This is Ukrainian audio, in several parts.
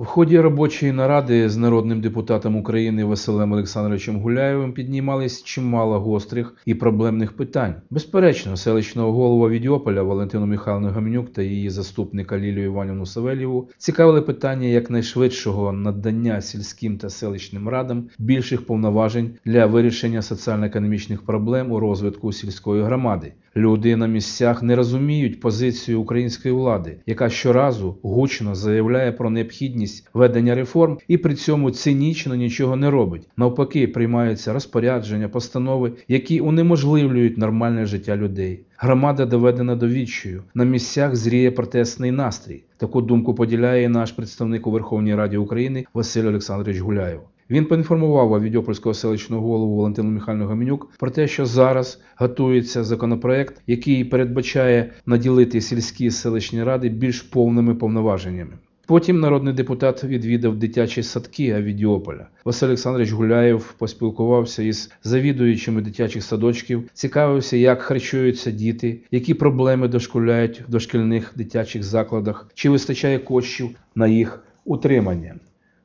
В ході робочої наради з народним депутатом України Василем Олександровичем Гуляєвим піднімались чимало гострих і проблемних питань. Безперечно, селищного голова Відьополя Валентину Михайловну Гамнюк та її заступника Лілію Іванівну Савельєву цікавили питання якнайшвидшого надання сільським та селищним радам більших повноважень для вирішення соціально-економічних проблем у розвитку сільської громади. Люди на місцях не розуміють позицію української влади, яка щоразу гучно заявляє про необхідність ведення реформ і при цьому цинічно нічого не робить. Навпаки, приймаються розпорядження, постанови, які унеможливлюють нормальне життя людей. Громада доведена до відчаю. На місцях зріє протестний настрій. Таку думку поділяє наш представник у Верховній Раді України Василь Олександрович Гуляєв. Він поінформував Авідьопольського селищного голову Валентину Михайловну Гамінюк про те, що зараз готується законопроект, який передбачає наділити сільські селищні ради більш повними повноваженнями. Потім народний депутат відвідав дитячі садки Авідіополя. Василь Олександрович Гуляєв поспілкувався із завідуючими дитячих садочків, цікавився, як харчуються діти, які проблеми дошкуляють в дошкільних дитячих закладах, чи вистачає коштів на їх утримання.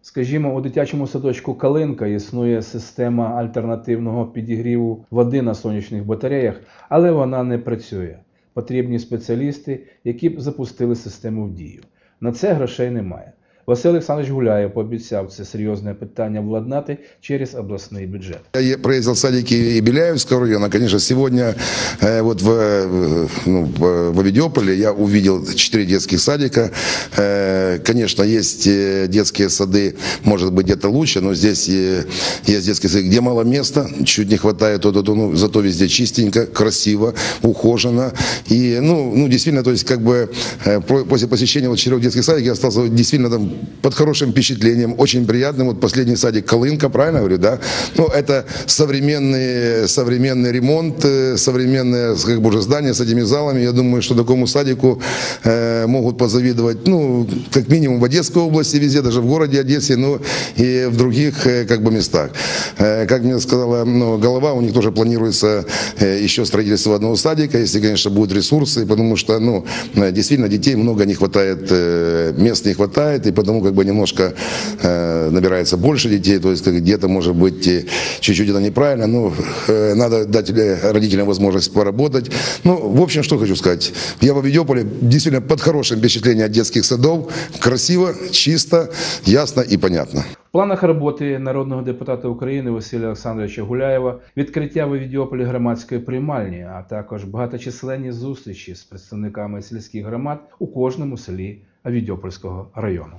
Скажімо, у дитячому садочку Калинка існує система альтернативного підігріву води на сонячних батареях, але вона не працює. Потрібні спеціалісти, які б запустили систему в дію. На це грошей немає. Василь Олександрович Гуляєв пообіцяв це серйозне питання владнати через обласний бюджет. Я проездил садики и Беляевского района. Конечно, сегодня э, вот в, ну, в Авидиополе я увидел четыре детских садика. Э, конечно, есть детские сады, может быть, где-то лучше, но здесь есть детские сады, где мало места, чуть не хватает, то, то, то, ну, зато везде чистенько, красиво, ухожено. И, ну, ну действительно, то есть, как бы, э, после посещения вот четырех детских садиков я остался действительно там под хорошим впечатлением, очень приятным. Вот последний садик Колынка, правильно говорю, да? Ну, это современный, современный ремонт, э, современное как бы уже здание с этими залами. Я думаю, что такому садику э, могут позавидовать, ну, как минимум в Одесской области везде, даже в городе Одессе, ну, и в других э, как бы местах. Э, как мне сказала ну, голова, у них тоже планируется э, еще строительство одного садика, если, конечно, будут ресурсы, потому что, ну, э, действительно, детей много не хватает, э, мест не хватает, и потому как бы немножко э, набирается больше детей, то есть как где-то, может быть, и чуть-чуть это неправильно, но э, надо дать э, родителям возможность поработать. Ну, в общем, что хочу сказать. Я в Авидиополе действительно под хорошим впечатлением от детских садов. Красиво, чисто, ясно и понятно. В планах роботи народного депутата України Василя Олександровича Гуляєва відкриття в Відіополі громадської приймальні, а також багаточисленні зустрічі з представниками сільських громад у кожному селі Авідіопольського району.